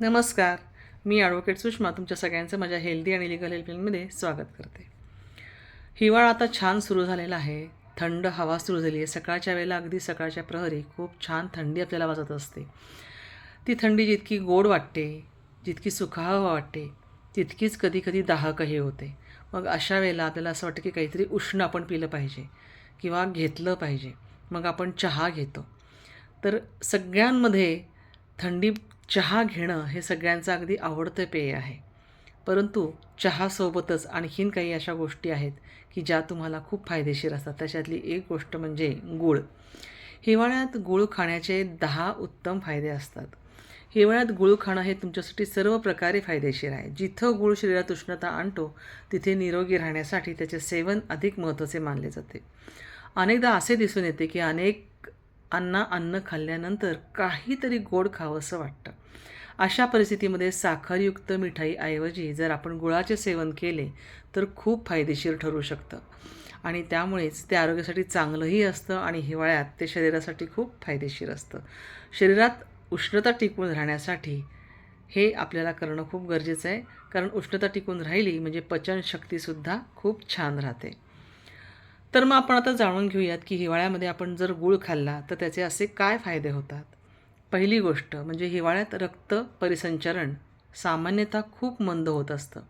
नमस्कार. मी ॲडव्होकेट सुषमा तुमच्या सगळ्यांचं माझ्या हेल्दी आणि लिगल हेल्पलाईनमध्ये स्वागत करते. हिवाळा आता छान सुरू झालेला आहे. थंड हवा सुरू झाली आहे. सकाळच्या वेळेला अगदी सकाळच्या प्रहरी खूप छान थंडी आपल्याला वाजत असते. ती थंडी जितकी गोड वाटते जितकी सुखावह वाटते तितकीच कधीकधी दाहकही होते. मग अशा वेळेला आपल्याला असं वाटतं की काहीतरी उष्ण आपण पिलं पाहिजे किंवा घेतलं पाहिजे. मग आपण चहा घेतो. तर सगळ्यांमध्ये थंडी चहा घेणं हे सगळ्यांचं अगदी आवडतं पेय आहे. परंतु चहासोबतच आणखीन काही अशा गोष्टी आहेत की ज्या तुम्हाला खूप फायदेशीर असतात. त्याच्यातली एक गोष्ट म्हणजे गूळ. हिवाळ्यात गूळ खाण्याचे दहा उत्तम फायदे असतात. हिवाळ्यात गूळ खाणं हे तुमच्यासाठी सर्व प्रकारे फायदेशीर आहे. जिथं गूळ शरीरात उष्णता आणतो तिथे निरोगी राहण्यासाठी त्याचे सेवन अधिक महत्त्वाचे मानले जाते. अनेकदा असे दिसून येते की अनेक अन्ना अन्न खाल्ल्यानंतर काहीतरी गोड खावंसं वाटतं. अशा परिस्थितीमध्ये साखरयुक्त मिठाईऐवजी जर आपण गुळाचे सेवन केले तर खूप फायदेशीर ठरू शकतं. आणि त्यामुळेच ते आरोग्यासाठी चांगलंही असतं आणि हिवाळ्यात ते शरीरासाठी खूप फायदेशीर असतं. शरीरात उष्णता टिकून राहण्यासाठी हे आपल्याला करणं खूप गरजेचं आहे कारण उष्णता टिकून राहिली म्हणजे पचनशक्तीसुद्धा खूप छान राहते. तर मग आपण आता जाणून घेऊयात की हिवाळ्यामध्ये आपण जर गूळ खाल्ला तर त्याचे असे काय फायदे होतात? पहिली गोष्ट म्हणजे हिवाळ्यात रक्त परिसंचरण सामान्यतः खूप मंद होत असतं.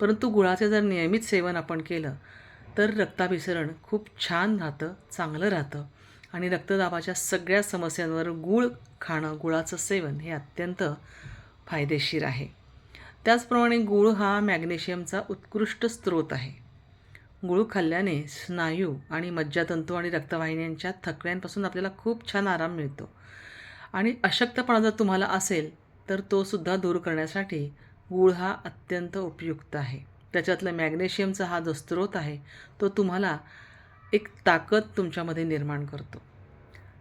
परंतु गुळाचे जर नियमित सेवन आपण केलं तर रक्ताभिसरण खूप छान राहतं चांगलं राहतं. आणि रक्तदाबाच्या सगळ्या समस्यांवर गूळ खाणं गुळाचं सेवन हे अत्यंत फायदेशीर आहे. त्याचप्रमाणे गूळ हा मॅग्नेशियमचा उत्कृष्ट स्रोत आहे. गूळ खाल्ल्याने स्नायू आणि मज्जातंतू आणि रक्तवाहिन्यांच्या थकव्यांपासून आपल्याला खूप छान आराम मिळतो. आणि अशक्तपणा जर तुम्हाला असेल तर तो सुद्धा दूर करण्यासाठी गूळ हा अत्यंत उपयुक्त आहे. त्याच्यातलं मॅग्नेशियमचा हा जो स्रोत आहे तो तुम्हाला एक ताकद तुमच्यामध्ये निर्माण करतो.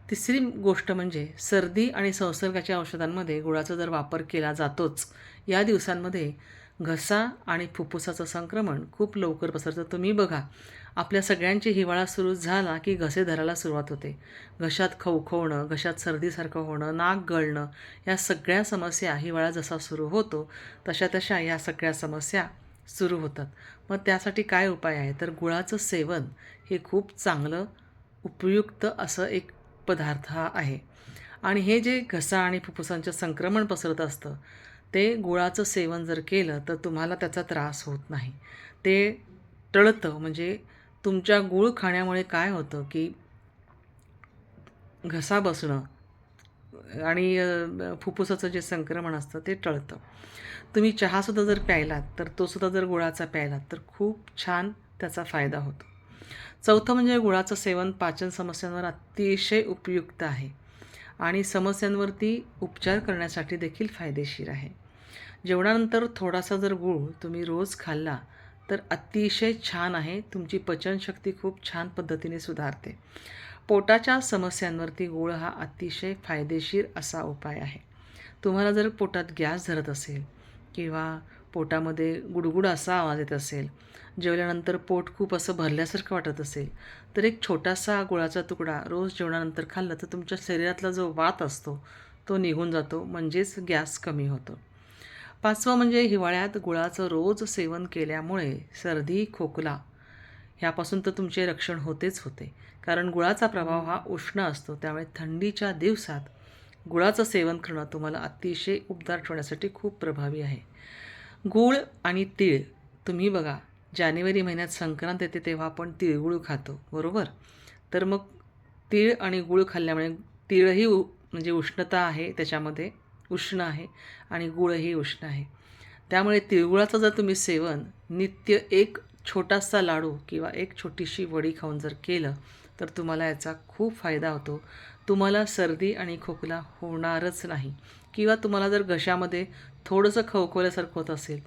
तिसरी गोष्ट म्हणजे सर्दी आणि संसर्गाच्या औषधांमध्ये गुळाचा जर वापर केला जातोच या दिवसांमध्ये घसा आणि फुफ्फुसाचं संक्रमण खूप लवकर पसरतं. तुम्ही बघा आपल्या सगळ्यांची हिवाळा सुरू झाला की घसे धरायला सुरुवात होते. घशात खवखवणं घशात सर्दीसारखं होणं नाक गळणं या सगळ्या समस्या हिवाळा जसा सुरू होतो तशा तशा या सगळ्या समस्या सुरू होतात. मग त्यासाठी काय उपाय आहे? तर गुळाचं सेवन हे खूप चांगलं उपयुक्त असं एक पदार्थ आहे. आणि हे जे घसा आणि फुफ्फुसांचं संक्रमण पसरत असतं ते गुळाचं सेवन जर केलं तर तुम्हाला त्याचा त्रास होत नाही. ते टळतं म्हणजे तुमच्या गूळ खाण्यामुळे काय होतं की घसा बसणं आणि फुफ्फुसाचं जे संक्रमण असतं ते टळतं. तुम्ही चहासुद्धा जर प्यायलात तर तोसुद्धा जर गुळाचा प्यायलात तर खूप छान त्याचा फायदा होतो. चौथं म्हणजे गुळाचं सेवन पाचन समस्यांवर अतिशय उपयुक्त आहे आणि समस्यांवरती उपचार करण्यासाठी देखील फायदेशीर आहे. जेवणानंतर थोडासा जर गूळ तुम्ही रोज खाल्ला तर अतिशय छान आहे. तुमची पचनशक्ती खूप छान पद्धतीने सुधारते. पोटाच्या समस्यांवरती गुळ हा अतिशय फायदेशीर असा उपाय आहे. तुम्हाला जर पोटात गॅस धरत असेल किंवा पोटामध्ये गुडगुड असा आवाज येत असेल जेवल्यानंतर पोट खूप असं भरल्यासारखं वाटत असेल तर एक छोटासा गुळाचा तुकडा रोज जेवणानंतर खाल्लं तर तुमच्या शरीरातला जो वात असतो तो निघून जातो म्हणजेच गॅस कमी होतो. पाचवं म्हणजे हिवाळ्यात गुळाचं रोज सेवन केल्यामुळे सर्दी खोकला ह्यापासून तर तुमचे रक्षण होतेच होते. कारण गुळाचा प्रभाव हा उष्ण असतो. त्यामुळे थंडीच्या दिवसात गुळाचं सेवन करणं तुम्हाला अतिशय उबदार ठेवण्यासाठी खूप प्रभावी आहे. गूळ आणि तीळ तुम्ही बघा जानेवारी महिन्यात संक्रांत येते तेव्हा आपण तिळगुळ खातो. बरोबर? तर मग तीळ आणि गूळ खाल्ल्यामुळे तीळही उ म्हणजे उष्णता आहे त्याच्यामध्ये. उष्ण आहे आणि गुळही उष्ण आहे. त्यामुळे तिळगुळाचं जर तुम्ही सेवन नित्य एक छोटासा लाडू किंवा एक छोटीशी वडी खाऊन जर केलं तर तुम्हाला याचा खूप फायदा होतो. तुम्हाला सर्दी आणि खोकला होणारच नाही. किंवा तुम्हाला जर घशामध्ये थोडंसं खवखवल्यासारखं होत असेल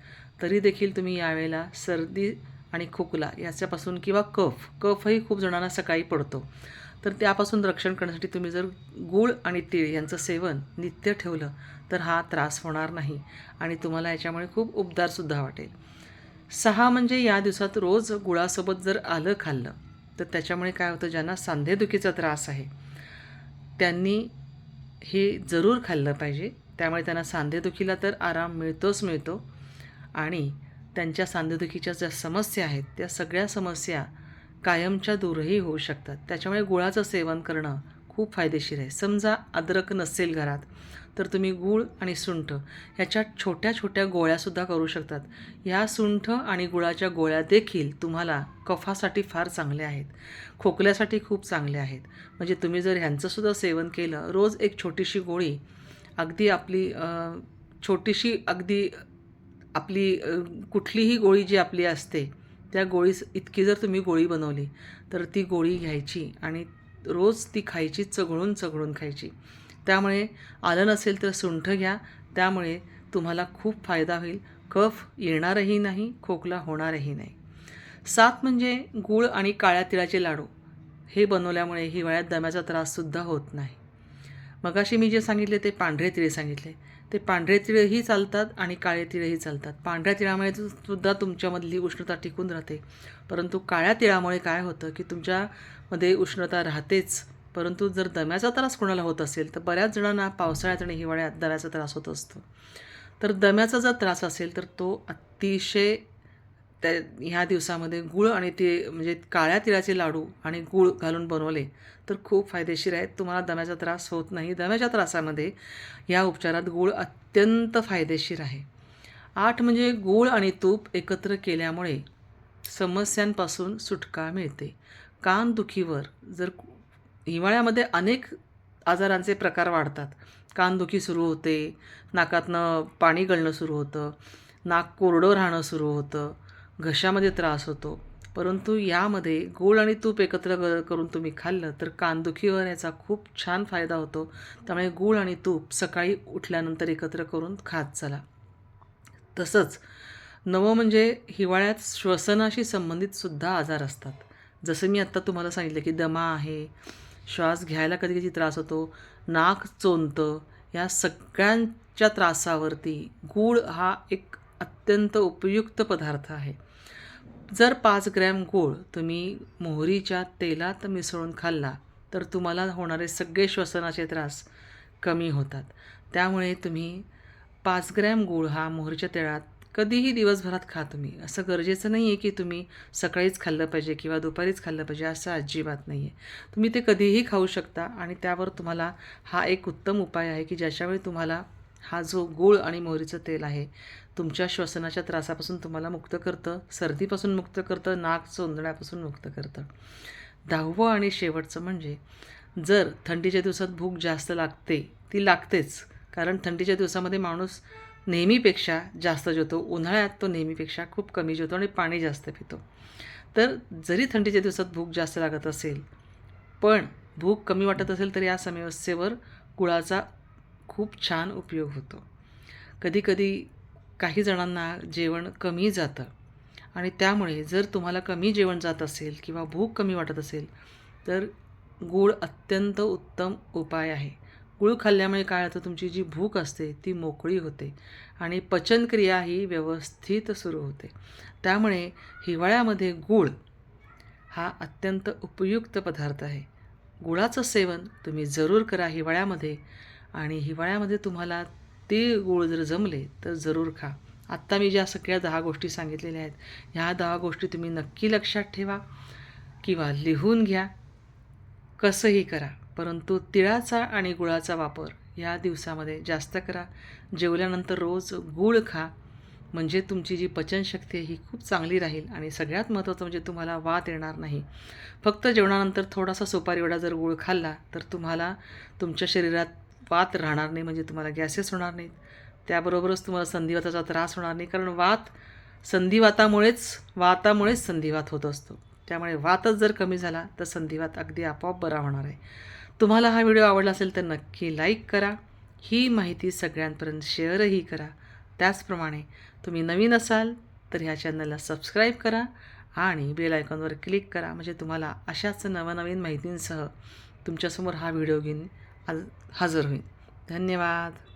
तरी देखील तुम्ही यावेळेला सर्दी आणि खोकला याच्यापासून किंवा कफ कफही खूप जणांना सकाळी पडतो. तर त्यापासून रक्षण करण्यासाठी तुम्ही जर गूळ आणि तीळ यांचं सेवन नित्य ठेवलं तर हा त्रास होणार नाही आणि तुम्हाला याच्यामुळे खूप उबदारसुद्धा वाटेल. सहा म्हणजे या दिवसात रोज गुळासोबत जर आलं खाल्लं तर त्याच्यामुळे काय होतं ज्यांना सांधेदुखीचा त्रास आहे त्यांनी हे जरूर खाल्लं पाहिजे. त्यामुळे त्यांना सांधेदुखीला तर आराम मिळतोच मिळतो आणि त्यांच्या सांधेदुखीच्या ज्या समस्या आहेत त्या सगळ्या समस्या कायमच्या दूरही होऊ शकतात. त्याच्यामुळे गुळाचं सेवन करणं खूप फायदेशीर आहे. समजा अद्रक नसेल घरात तर तुम्ही गूळ आणि सुंठ ह्याच्या छोट्या छोट्या गोळ्यासुद्धा करू शकतात. ह्या सुंठ आणि गुळाच्या गोळ्या देखील तुम्हाला कफासाठी फार चांगल्या आहेत. खोकल्यासाठी खूप चांगल्या आहेत. म्हणजे तुम्ही जर ह्यांचंसुद्धा सेवन केलं रोज एक छोटीशी गोळी अगदी आपली छोटीशी अगदी आपली कुठलीही गोळी जी आपली असते त्या गोळीस इतकी जर तुम्ही गोळी बनवली तर ती गोळी घ्यायची आणि रोज ती खायची चघळून चघळून खायची. त्यामुळे आलं नसेल तर सुंठ घ्या. त्यामुळे तुम्हाला खूप फायदा होईल. कफ येणारही नाही खोकला होणारही नाही. सात म्हणजे गूळ आणि काळ्या तिळाचे लाडू. हे बनवल्यामुळे हिवाळ्यात दम्याचा त्राससुद्धा होत नाही. मगाशी मी जे सांगितले ते पांढरे तिळे सांगितले. ते पांढरे तिळही चालतात आणि काळे तिळही चालतात. पांढऱ्या तिळामुळे सुद्धा तुमच्यामधली उष्णता टिकून राहते. परंतु काळ्या तिळामुळे काय होतं की तुमच्यामध्ये उष्णता राहतेच. परंतु जर दम्याचा त्रास कोणाला होत असेल तर बऱ्याच जणांना पावसाळ्यात आणि हिवाळ्यात दम्याचा त्रास होत असतो. तर दम्याचा जर त्रास असेल तर तो अतिशय त्या ह्या दिवसामध्ये गूळ आणि ते म्हणजे काळ्या तिळाचे लाडू आणि गूळ घालून बनवले तर खूप फायदेशीर आहेत. तुम्हाला दम्याचा त्रास होत नाही. दम्याच्या त्रासामध्ये या उपचारात गूळ अत्यंत फायदेशीर आहे. आठ म्हणजे गूळ आणि तूप एकत्र केल्यामुळे समस्यांपासून सुटका मिळते. कानदुखीवर जर हिवाळ्यामध्ये अनेक आजारांचे प्रकार वाढतात. कानदुखी सुरू होते नाकातनं पाणी गळणं सुरू होतं नाक कोरडं राहणं सुरू होतं. घशामध्ये त्रास होतो. परंतु यामध्ये गूळ आणि तूप एकत्र क करून तुम्ही खाल्लं तर कानदुखीवर याचा खूप छान फायदा होतो. त्यामुळे गूळ आणि तूप सकाळी उठल्यानंतर एकत्र करून खात चला. तसंच नवं म्हणजे हिवाळ्यात श्वसनाशी संबंधित सुद्धा आजार असतात. जसं मी आत्ता तुम्हाला सांगितलं की दमा आहे श्वास घ्यायला कधी कधी त्रास होतो नाक चोंतं या सगळ्यांच्या त्रासावरती गूळ हा एक अत्यंत उपयुक्त पदार्थ आहे. जर पाच ग्रॅम गूळ तुम्ही मोहरीच्या तेलात मिसळून खाल्ला तर तुम्हाला होणारे सगळे श्वसनाचे त्रास कमी होतात. त्यामुळे तुम्ही पाच ग्रॅम गूळ हा मोहरीच्या तेळात कधीही दिवसभरात खा तुम्ही. असं गरजेचं नाही आहे की तुम्ही सकाळीच खाल्लं पाहिजे किंवा दुपारीच खाल्लं पाहिजे असं अजिबात नाही आहे तुम्ही ते कधीही खाऊ शकता आणि त्यावर तुम्हाला हा एक उत्तम उपाय आहे की ज्याच्यावेळी तुम्हाला हा जो गूळ आणि मोहरीचं तेल आहे तुमच्या श्वसनाच्या त्रासापासून तुम्हाला मुक्त करतं सर्दीपासून मुक्त करतं नाक चोंदण्यापासून मुक्त करतं. दहावं आणि शेवटचं म्हणजे जर थंडीच्या दिवसात भूक जास्त लागते ती लागतेच कारण थंडीच्या दिवसामध्ये माणूस नेहमीपेक्षा जास्त जेवतो. उन्हाळ्यात तो नेहमीपेक्षा खूप कमी जेवतो आणि पाणी जास्त पितो. तर जरी थंडीच्या दिवसात भूक जास्त लागत असेल पण भूक कमी वाटत असेल तर या समस्येवर गुळाचा खूप छान उपयोग होतो. कधीकधी काही जणांना जेवण कमी जातं आणि त्यामुळे जर तुम्हाला कमी जेवण जात असेल किंवा भूक कमी वाटत असेल तर गूळ अत्यंत उत्तम उपाय आहे. गूळ खाल्ल्यामुळे काय होतं तुमची जी भूक असते ती मोकळी होते आणि पचनक्रिया ही व्यवस्थित सुरू होते. त्यामुळे हिवाळ्यामध्ये गूळ हा अत्यंत उपयुक्त पदार्थ आहे. गुळाचं सेवन तुम्ही जरूर करा हिवाळ्यामध्ये. आणि हिवाळ्यामध्ये तुम्हाला ते गूळ जर जमले तर जरूर खा. आत्ता मी ज्या सगळ्या दहा गोष्टी सांगितलेल्या आहेत ह्या दहा गोष्टी तुम्ही नक्की लक्षात ठेवा किंवा लिहून घ्या. कसंही करा परंतु तिळाचा आणि गुळाचा वापर या दिवसामध्ये जास्त करा. जेवल्यानंतर रोज गूळ खा. म्हणजे तुमची जी पचनशक्ती आहे ही खूप चांगली राहील आणि सगळ्यात महत्त्वाचं म्हणजे तुम्हाला वात येणार नाही. फक्त जेवणानंतर थोडासा सुपारी एवढा जर गूळ खाल्ला तर तुम्हाला तुमच्या शरीरात वात राहणार नाही म्हणजे तुम्हाला गॅसेस होणार नाहीत. त्याबरोबरच तुम्हाला संधिवाताचा त्रास होणार नाही कारण वात संधिवातामुळेच वातामुळेच संधिवात होत असतो. त्यामुळे वातच जर कमी झाला तर संधिवात अगदी आपोआप बरा होणार आहे. तुम्हाला हा व्हिडिओ आवडला असेल तर नक्की लाईक करा. ही माहिती सगळ्यांपर्यंत शेअरही करा. त्याचप्रमाणे तुम्ही नवीन असाल तर ह्या चॅनलला सबस्क्राईब करा आणि बेल आयकॉनवर क्लिक करा. म्हणजे तुम्हाला अशाच नवनवीन माहितींसह तुमच्यासमोर हा व्हिडिओ घेऊन आज हजर होईल. धन्यवाद.